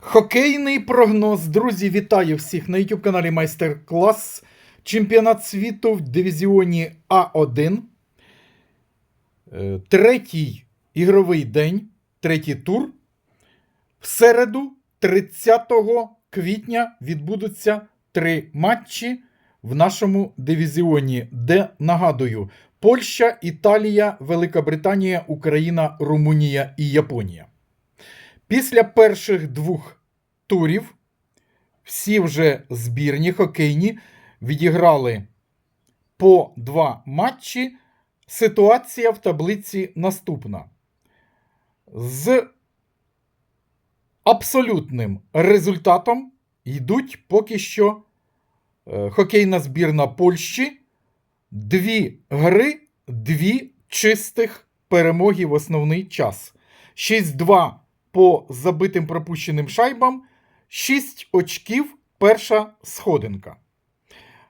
Хокейний прогноз. Друзі, вітаю всіх на YouTube каналі Майстер Клас. Чемпіонат світу в дивізіоні А1. Е, Третій ігровий день, третій тур. В середу, 30 квітня, відбудуться три матчі в нашому дивізіоні, де нагадую: Польща, Італія, Велика Британія, Україна, Румунія і Японія. Після перших двох турів всі вже збірні хокейні відіграли по два матчі. Ситуація в таблиці наступна. З абсолютним результатом йдуть поки що е, хокейна збірна Польщі. Дві гри, дві чистих перемоги в основний час. 6-2 по забитим пропущеним шайбам, 6 очків перша сходинка.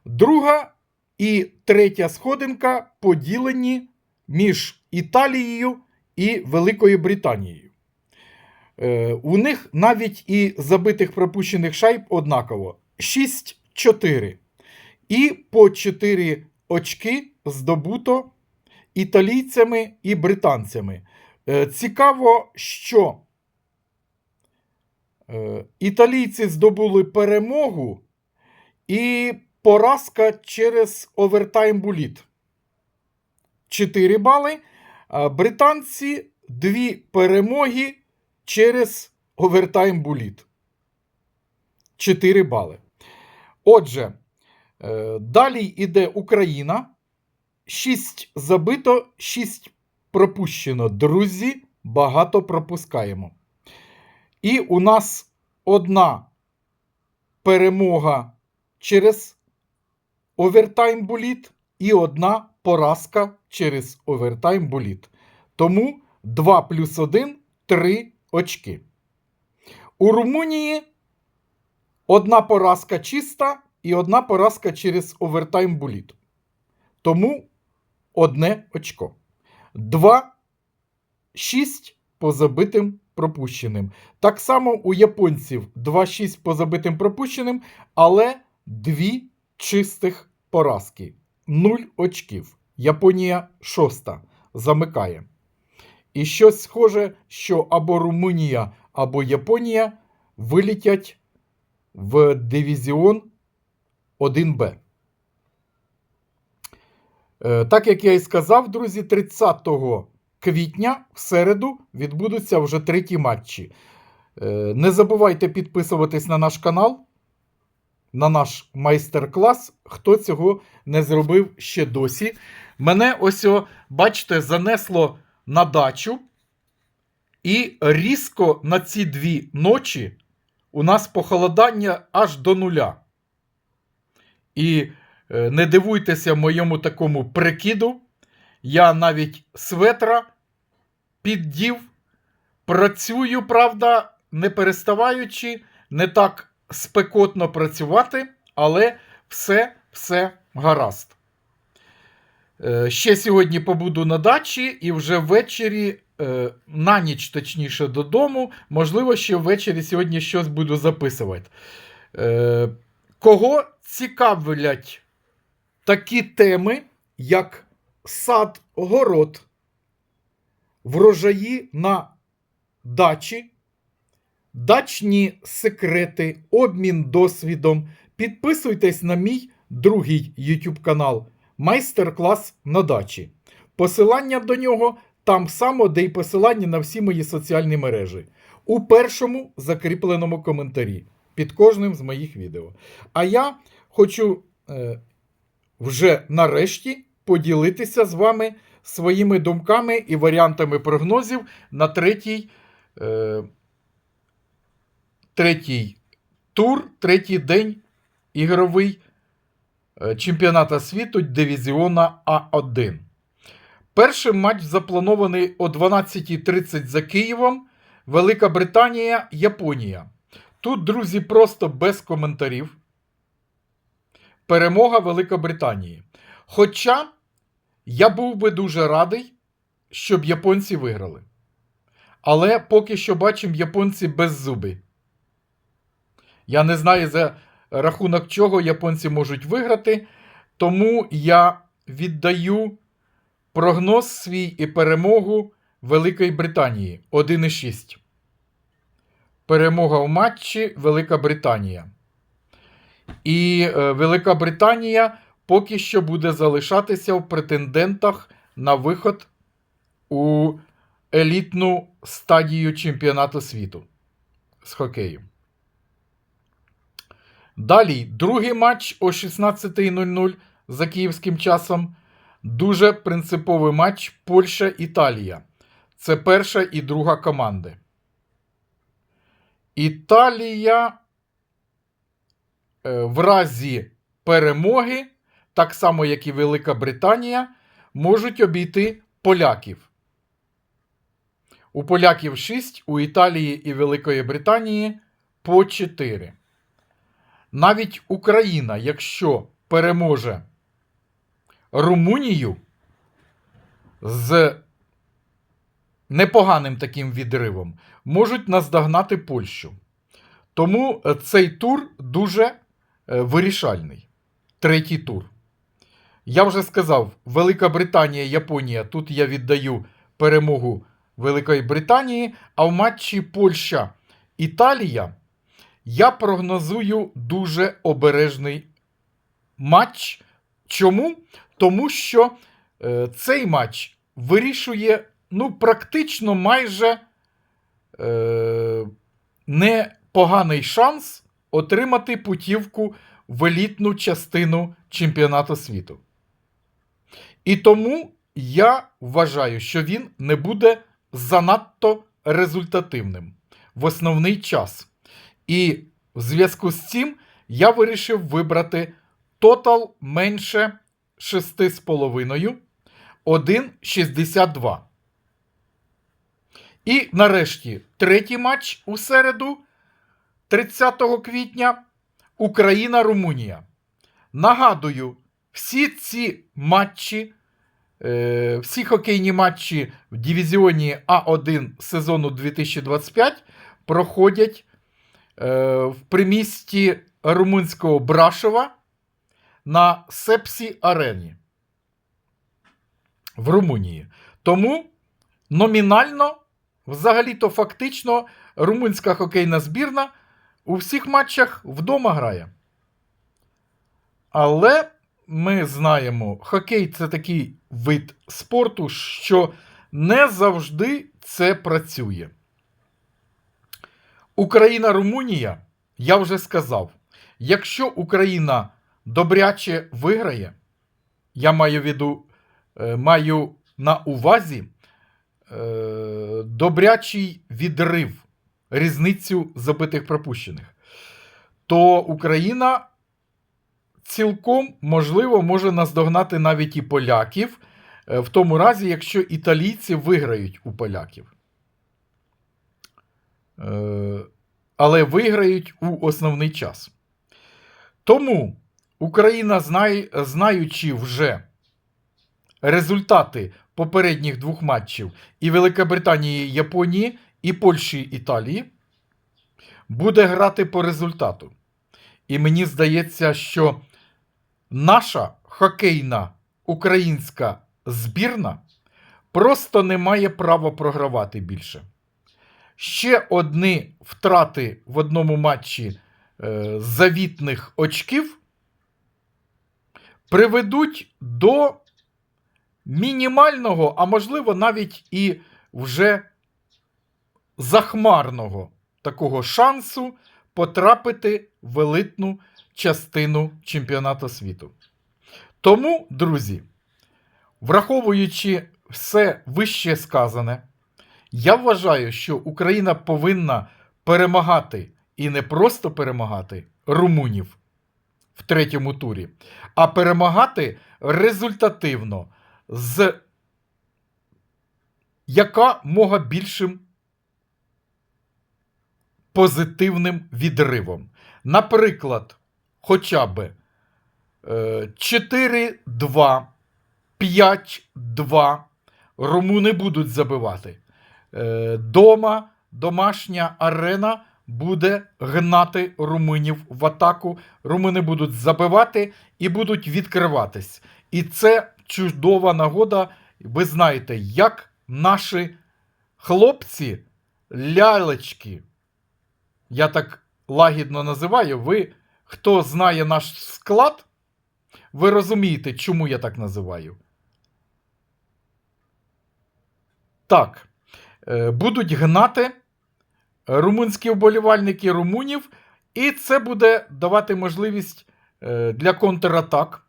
Друга і третя сходинка поділені між Італією і Великою Британією. Е, у них навіть і забитих пропущених шайб однаково 6-4. І по 4 очки здобуто італійцями і британцями. Е, Цікаво, що італійці здобули перемогу і поразка через овертайм буліт. 4 бали. Британці дві перемоги через овертайм буліт. 4 бали. Отже, е, далі йде Україна. 6 забито, 6 пропущено. Друзі, багато пропускаємо. І у нас одна перемога через овертайм буліт і одна поразка через овертайм буліт. Тому 2 плюс 1 3 очки. У Румунії одна поразка чиста і одна поразка через овертайм буліт. Тому одне очко. 2 6 по забитим пропущеним. Так само у японців 2-6 по забитим пропущеним, але 2 чистих поразки. 0 очків. Японія шоста. Замикає. І щось схоже, що або Румунія, або Японія вилітять в дивізіон 1Б. Е, Так як я і сказав, друзі, 30 квітня в середу відбудуться вже треті матчі. Е, Не забувайте підписуватись на наш канал, на наш майстер-клас, хто цього не зробив ще досі. Мене ось, бачите, занесло на дачу. І різко на ці дві ночі у нас похолодання аж до нуля. І е, не дивуйтеся моєму такому прикиду. Я навіть светра піддів. Працюю, правда, не переставаючи, не так спекотно працювати, але все, все гаразд. Е, Ще сьогодні побуду на дачі і вже ввечері, е, на ніч, точніше, додому. Можливо, ще ввечері сьогодні щось буду записувати. Е, Кого цікавлять такі теми, як сад, город, врожаї на дачі, дачні секрети, обмін досвідом. Підписуйтесь на мій другий YouTube канал Майстер-клас на дачі. Посилання до нього там само, де й посилання на всі мої соціальні мережі. У першому закріпленому коментарі під кожним з моїх відео. А я хочу е, вже нарешті поділитися з вами своїми думками і варіантами прогнозів на третій, е, третій тур, третій день ігровий е, чемпіоната світу дивізіона А1. Перший матч запланований о 12.30 за Києвом. Велика Британія, Японія. Тут, друзі, просто без коментарів. Перемога Великобританії. Хоча я був би дуже радий, щоб японці виграли. Але поки що бачимо японці без зуби. Я не знаю, за рахунок чого японці можуть виграти. Тому я віддаю прогноз свій і перемогу Великої Британії 1,6. Перемога в матчі Велика Британія. І е, Велика Британія поки що буде залишатися в претендентах на виход у елітну стадію чемпіонату світу з хокею. Далі, другий матч о 16.00 за київським часом. Дуже принциповий матч Польща-Італія. Це перша і друга команди. Італія е, в разі перемоги, так само як і Велика Британія, можуть обійти поляків. У поляків 6, у Італії і Великої Британії по 4. Навіть Україна, якщо переможе Румунію з непоганим таким відривом, можуть наздогнати Польщу. Тому е, цей тур дуже е, вирішальний. Третій тур. Я вже сказав, Велика Британія, Японія. Тут я віддаю перемогу Великої Британії, а в матчі Польща-Італія я прогнозую дуже обережний матч. Чому? Тому що е, цей матч вирішує ну, практично майже е, непоганий шанс отримати путівку в елітну частину чемпіонату світу. І тому я вважаю, що він не буде занадто результативним в основний час. І в зв'язку з цим я вирішив вибрати тотал менше 6,5 1,62. І нарешті третій матч у середу, 30 квітня, Україна-Румунія. Нагадую, всі ці матчі, всі хокейні матчі в дивізіоні А1 сезону 2025 проходять е, в примісті румунського Брашова на Сепсі Арені в Румунії. Тому номінально, взагалі-то фактично, румунська хокейна збірна у всіх матчах вдома грає. Але ми знаємо, хокей це такий вид спорту, що не завжди це працює. Україна-Румунія, я вже сказав, якщо Україна добряче виграє, я маю, віду, е, маю на увазі е, добрячий відрив, різницю забитих пропущених, то Україна цілком можливо може наздогнати навіть і поляків, е, в тому разі, якщо італійці виграють у поляків. Е, але виграють у основний час. Тому Україна, знаючи вже результати попередніх двох матчів і Великобританії, Японії, і Польщі Італії, буде грати по результату. І мені здається, що наша хокейна українська збірна просто не має права програвати більше. Ще одні втрати в одному матчі е, завітних очків приведуть до мінімального, а можливо, навіть і вже захмарного такого шансу потрапити в елитну частину чемпіонату світу. Тому, друзі, враховуючи все вище сказане, я вважаю, що Україна повинна перемагати і не просто перемагати румунів в третьому турі, а перемагати результативно з яка мога більшим позитивним відривом. Наприклад, хоча б е, 4-2, 5-2 румуни будуть забивати. Е, Дома домашня арена буде гнати румунів в атаку. Румуни будуть забивати і будуть відкриватись. І це чудова нагода. Ви знаєте, як наші хлопці, лялечки, я так лагідно називаю, ви, хто знає наш склад, ви розумієте, чому я так називаю. Так, е, будуть гнати румунські вболівальники румунів, і це буде давати можливість е, для контратак.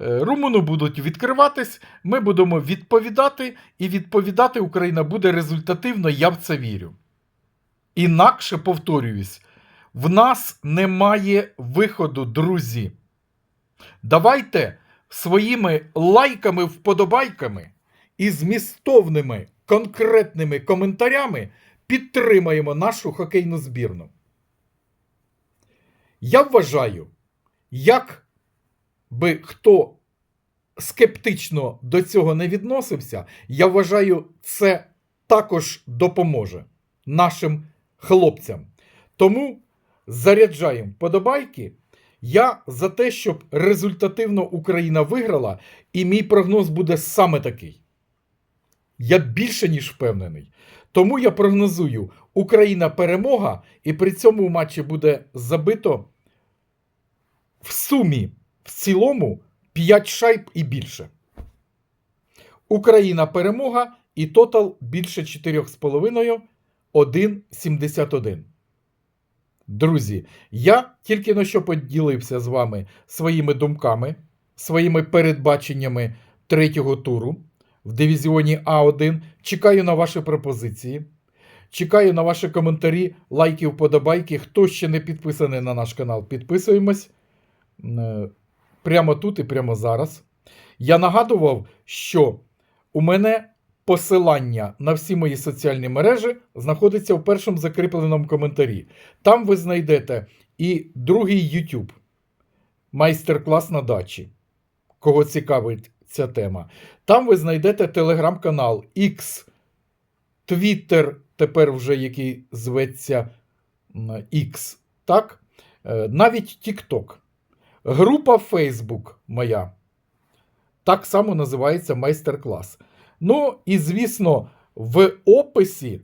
Е, Румуни будуть відкриватись, ми будемо відповідати, і відповідати Україна буде результативно, я в це вірю. Інакше повторююсь, в нас немає виходу, друзі. Давайте своїми лайками, вподобайками і змістовними конкретними коментарями підтримаємо нашу хокейну збірну. Я вважаю, як би хто скептично до цього не відносився, я вважаю, це також допоможе нашим хлопцям. Тому заряджаємо подобайки. Я за те, щоб результативно Україна виграла, і мій прогноз буде саме такий. Я більше ніж впевнений. Тому я прогнозую Україна перемога, і при цьому в матчі буде забито в сумі в цілому 5 шайб і більше. Україна перемога і тотал більше 4,5 1,71. Друзі, я тільки на що поділився з вами своїми думками, своїми передбаченнями третього туру в дивізіоні А1. Чекаю на ваші пропозиції. Чекаю на ваші коментарі, лайки, вподобайки. Хто ще не підписаний на наш канал, підписуємось Е, прямо тут і прямо зараз. Я нагадував, що у мене посилання на всі мої соціальні мережі знаходиться в першому закріпленому коментарі. Там ви знайдете і другий YouTube, майстер-клас на дачі. Кого цікавить ця тема. Там ви знайдете телеграм-канал X, Twitter, тепер вже який зветься X, так? Е, Навіть TikTok. Група Facebook моя. Так само називається майстер-клас. Ну і, звісно, в описі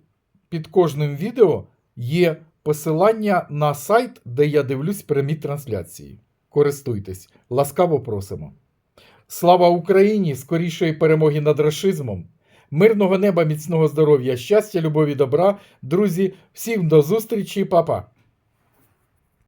під кожним відео є посилання на сайт, де я дивлюсь прямі трансляції. Користуйтесь, ласкаво просимо. Слава Україні! Скорішої перемоги над рашизмом! Мирного неба, міцного здоров'я, щастя, любові, добра. Друзі, всім до зустрічі, папа!